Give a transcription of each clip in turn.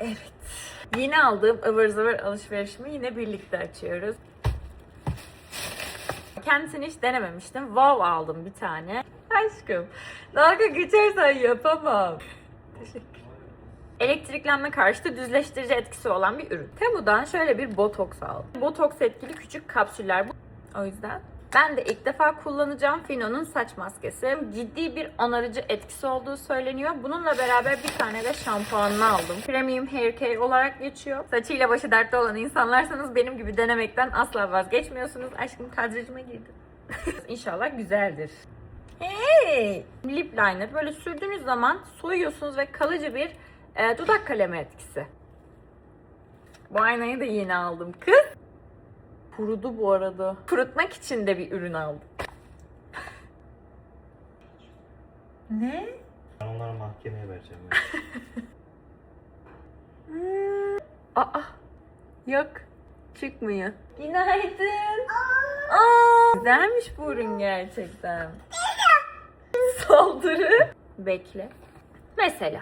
Evet. Yeni aldığım ıvır zıvır alışverişimi yine birlikte açıyoruz. Kendisini hiç denememiştim. Wow aldım bir tane. Aşkım. Dalga geçersen yapamam. Teşekkür. Elektriklenme karşıtı düzleştirici etkisi olan bir ürün. Temu'dan şöyle bir botoks aldım. Botoks etkili küçük kapsüller. O yüzden ben de ilk defa kullanacağım Fino'nun saç maskesi. Ciddi bir onarıcı etkisi olduğu söyleniyor. Bununla beraber bir tane de şampuanını aldım. Premium Hair Care olarak geçiyor. Saçıyla başı dertte olan insanlarsanız benim gibi denemekten asla vazgeçmiyorsunuz. Aşkım kadrajıma girdi. İnşallah güzeldir. Hey! Lip liner böyle sürdüğünüz zaman soyuyorsunuz ve kalıcı bir e, dudak kalemi etkisi. Bu aynayı da yeni aldım kız. Kurudu bu arada. Kurutmak için de bir ürün aldım. ne? Ben onları mahkemeye vereceğim. Aa, yok. Çıkmıyor. Günaydın. Aa, güzelmiş bu ürün gerçekten. Saldırı. Bekle. Mesela.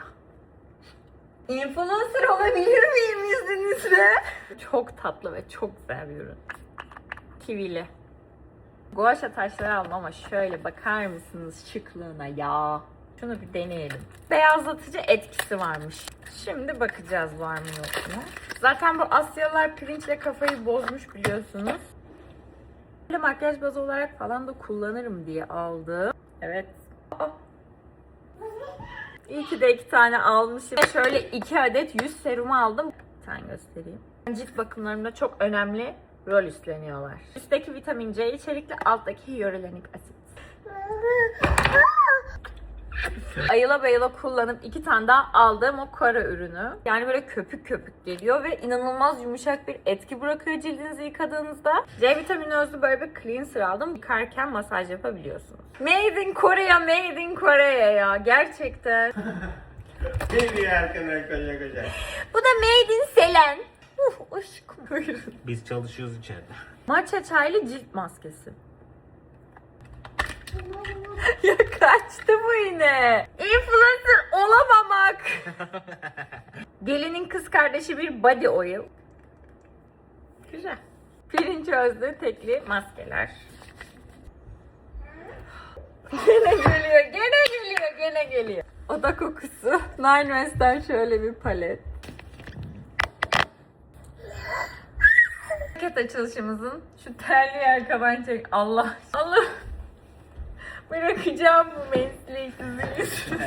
Influencer olabilir miyim izninizle? Çok tatlı ve çok güzel bir ürün. Kivili. Guaşa taşları aldım ama şöyle bakar mısınız şıklığına ya. Şunu bir deneyelim. Beyazlatıcı etkisi varmış. Şimdi bakacağız var mı yok mu. Zaten bu Asyalılar pirinçle kafayı bozmuş biliyorsunuz. Böyle makyaj bazı olarak falan da kullanırım diye aldım. Evet. İyi ki de iki tane almışım. Şöyle iki adet yüz serumu aldım. Bir tane göstereyim. Cilt bakımlarımda çok önemli rol üstleniyorlar. Üstteki vitamin C içerikli, alttaki hyaluronik asit. Ayıla bayıla kullanıp iki tane daha aldığım o Kora ürünü. Yani böyle köpük köpük geliyor ve inanılmaz yumuşak bir etki bırakıyor cildinizi yıkadığınızda. C vitamini özlü böyle bir cleanser aldım. Yıkarken masaj yapabiliyorsunuz. Made in Korea, made in Korea ya. Gerçekten. Bu da made in Selen. Uh, aşkım. Buyurun. Biz çalışıyoruz içeride. Matcha çaylı cilt maskesi. ya kaçtı bu yine. Influencer olamamak. Gelinin kız kardeşi bir body oil. Güzel. Pirinç özlü tekli maskeler. Gene geliyor, gene geliyor, gene geliyor. Oda kokusu. Nine West'ten şöyle bir palet. Paket açılışımızın şu terli yer çek. Allah. Allah. Bırakacağım bu mesleği sizin.